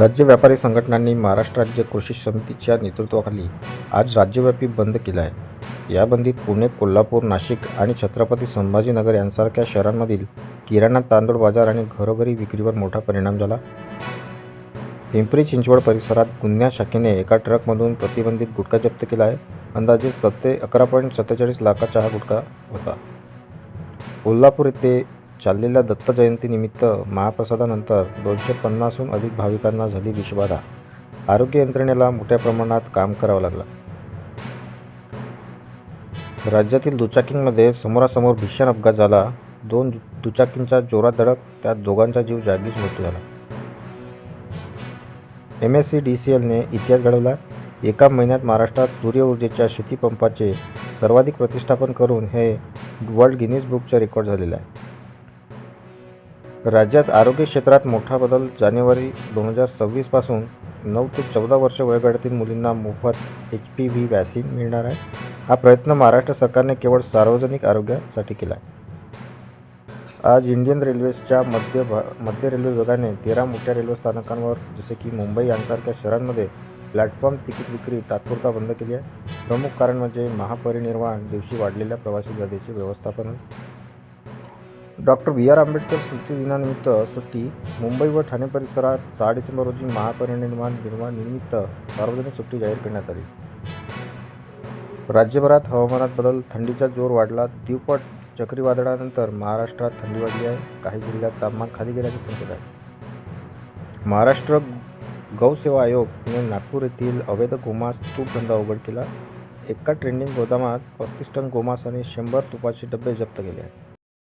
राज्य व्यापारी संघटनांनी महाराष्ट्र राज्य कृषी समितीच्या नेतृत्वाखाली आज राज्यव्यापी बंद केला आहे या बंदीत पुणे कोल्हापूर नाशिक आणि छत्रपती संभाजीनगर यांसारख्या शहरांमधील किराणा तांदूळ बाजार आणि घरोघरी विक्रीवर मोठा परिणाम झाला. पिंपरी चिंचवड परिसरात गुन्ह्या शाखेने एका ट्रकमधून प्रतिबंधित गुटखा जप्त केला आहे. अंदाजे सत्ते अकरा पॉईंट सत्तेचाळीस लाखाचा हा गुटखा होता. कोल्हापूर येथे चाललेल्या दत्त जयंतीनिमित्त महाप्रसादानंतर दोनशे पन्नासहून अधिक भाविकांना झाली विषबाधा. आरोग्य यंत्रणेला मोठ्या प्रमाणात काम करावं लागलं. राज्यातील दुचाकींमध्ये समोरासमोर भीषण अपघात झाला. दोन दुचाकींचा जोरात धडक त्यात दोघांचा जीव जागीच मृत्यू झाला. M S C D C एलने इतिहास घडवला. एका महिन्यात महाराष्ट्रात सूर्य ऊर्जेच्या शेतीपंपाचे सर्वाधिक प्रतिष्ठापन करून हे वर्ल्ड गिनीज बुकचे रेकॉर्ड झालेलं आहे. राज्यात आरोग्य क्षेत्रात मोठा बदल जानेवारी दोन हजार सव्वीसपासून नऊ ते चौदा वर्ष वयोगटातील मुलींना मोफत एच पी व्ही वॅक्सिन मिळणार आहे. हा प्रयत्न महाराष्ट्र सरकारने केवळ सार्वजनिक आरोग्यासाठी केला आहे. आज इंडियन रेल्वेजच्या मध्य भा मध्य रेल्वे विभागाने तेरा मोठ्या रेल्वे स्थानकांवर जसे की मुंबई यांसारख्या शहरांमध्ये प्लॅटफॉर्म तिकीट विक्री तात्पुरता बंद केली आहे. प्रमुख कारण म्हणजे महापरिनिर्वाण दिवशी वाढलेल्या प्रवासी गर्दीचे व्यवस्थापन डॉक्टर बी आर आंबेडकर स्मृती दिनानिमित्त सुट्टी मुंबई व ठाणे परिसरात सहा डिसेंबर रोजी महापरिनिर्माण निर्माणनिमित्त सार्वजनिक सुट्टी जाहीर करण्यात आली. राज्यभरात हवामानात बदल थंडीचा जोर वाढला दिवपट चक्रीवादळानंतर महाराष्ट्रात थंडी वाढली आहे. काही जिल्ह्यात तापमान खाली गेल्याचे संकेत आहे. महाराष्ट्र गौसेवा आयोगने नागपूर येथील अवैध गोमास तूप धंदा उघड केला. एका ट्रेंडिंग गोदामात पस्तीस टन गोमांस आणि शंभर तुपाचे डबे जप्त केले आहेत.